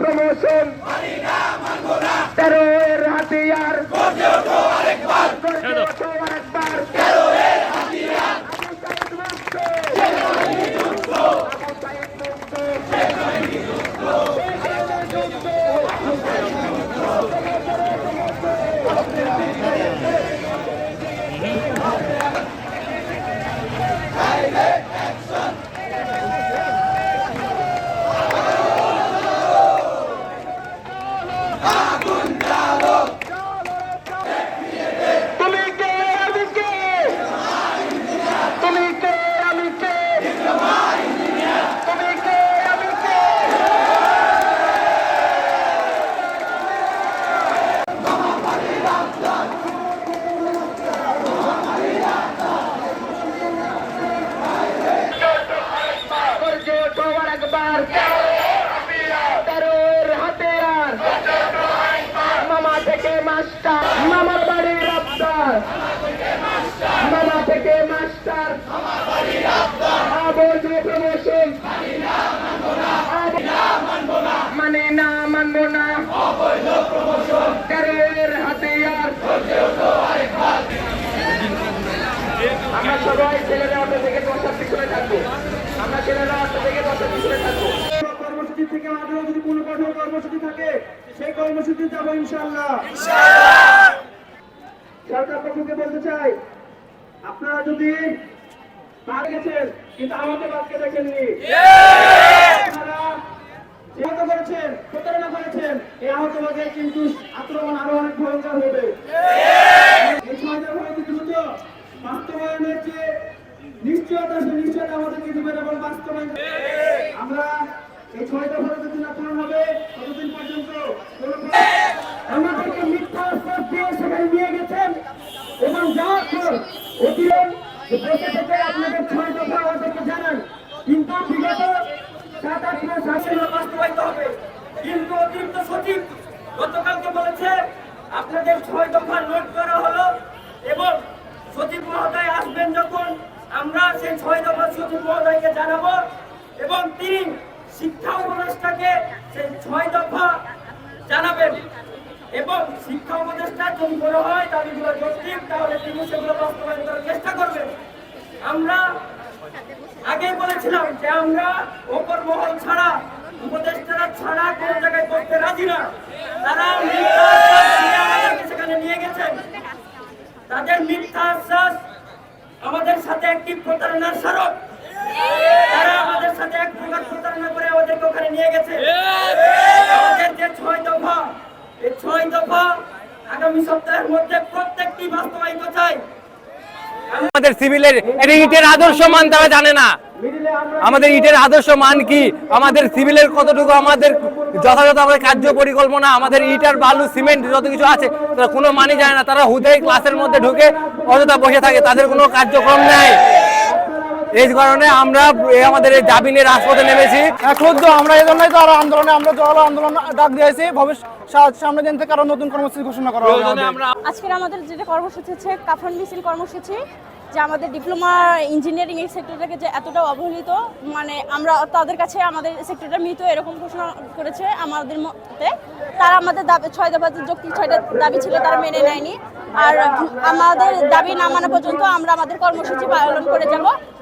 Promotion তেরো এর হাতিয়ার তেরোর হাতিয়ার মামা থেকে মাস্টার, মামার বাড়ির আবদার। মামা থেকে মাস্টার। অবৈধ প্রমোশন মানে না মানবো না। তেরোর হাতিয়ার। আমরা সবাই ছেলেরা অটো থেকে দশটার পিছনে থাকব। আমরা ছেলেরা থেকে কর্মসূচি থেকে আরও যদি কোনো কঠোর কর্মসূচি থাকে সেই কর্মসূচি যাব ইনশাল্লাহ সরকার পক্ষকে বলতে চাই আপনারা যদি মারা গেছেন কিন্তু আমাদের বাদকে দেখেননি। আহত করেছেন প্রতারণা করেছেন এই আহতবাদের কিন্তু আক্রমণ আরও অনেক ভয়ঙ্কর হবে। এই সমাজের ভারতে দ্রুত বাস্তবায়নের যে নিশ্চয়তা সেই নিশ্চয়তা আমাদেরকে দিবেন এবং বাস্তবায়ন আমরা এই ছয়টা ভারত দিন আক্রমণ হবে ততদিন পর্যন্ত? আমাদেরকে মিথ্যা আশ্বাস সেখানে নিয়ে গেছেন। এবং পর অতিরন বসে থেকে আপনাদের ছয় দফা আমাদেরকে জানান। কিন্তু বিগত সাত, আট মাস আসলে বাস্তবায়িত হবে। কিন্তু অতিরিক্ত সচিব গতকালকে বলেছে, আপনাদের ছয় দফা নোট করা হলো এবং সচিব মহোদয় আসবেন যখন। আমরা সেই ছয় দফা সচিব মহোদয়কে জানাব এবং তিনি শিক্ষা উপদেষ্টাকে সেই ছয় দফা জানাবেন। এবং শিক্ষা উপদেষ্টা যদি মনে হয়, দাবিগুলো যৌক্তিক, তাহলে তিনি সেগুলো বাস্তবায়ন করার চেষ্টা করবেন। আমরা আগেই বলেছিলাম যে আমরা ওপর মহল ছাড়া, উপদেষ্টারা ছাড়া কোন জায়গায় করতে রাজি না। তারা সেখানে নিয়ে গেছেন। তাদের মিথ্যা আশ্বাস আমাদের সাথে একটি প্রতারণার স্মারক। তারা আমাদের সাথে এক প্রকার প্রতারণা নিয়ে গেছে। আমাদের যে ছয় দফা এই ছয় দফা আগামী সপ্তাহের মধ্যে প্রত্যেকটি বাস্তবায়িত চাই। আমাদের সিভিলের এটা ইটের আদর্শ মান তারা জানে না। আমাদের ইটের আদর্শ মান কি? আমাদের সিভিলের কতটুকু আমাদের যথাযথ আমাদের কার্য পরিকল্পনা আমাদের ইট আর বালু সিমেন্ট যত কিছু আছে তারা কোনো মানে যায় না। তারা হুদেই ক্লাসের মধ্যে ঢুকে অযথা বসে থাকে তাদের কোনো কার্যক্রম নেই। এই কারণে আমরা আমাদের এই দাবি নিয়ে রাজপথে নেমেছি। ক্ষুদ্র আমরা এই জন্যই তো আরও আন্দোলনে আমরা জল আন্দোলন ডাক দিয়েছি। ভবিষ্যৎ সামনে দিন থেকে আরও নতুন কর্মসূচি ঘোষণা করা হবে। আজকের আমাদের যেটা কর্মসূচি হচ্ছে কাফন মিছিল কর্মসূচি যে আমাদের ডিপ্লোমা ইঞ্জিনিয়ারিং এই সেক্টরটাকে যে এতটা অবহেলিত মানে আমরা তাদের কাছে আমাদের সেক্টরটা মৃত এরকম ঘোষণা করেছে আমাদের মতে। তারা আমাদের দাবি ছয় দফা যে যৌক্তিক ছয়টা দাবি ছিল তারা মেনে নেয়নি। আর আমাদের দাবি না মানা পর্যন্ত আমরা আমাদের কর্মসূচি পালন করে যাব।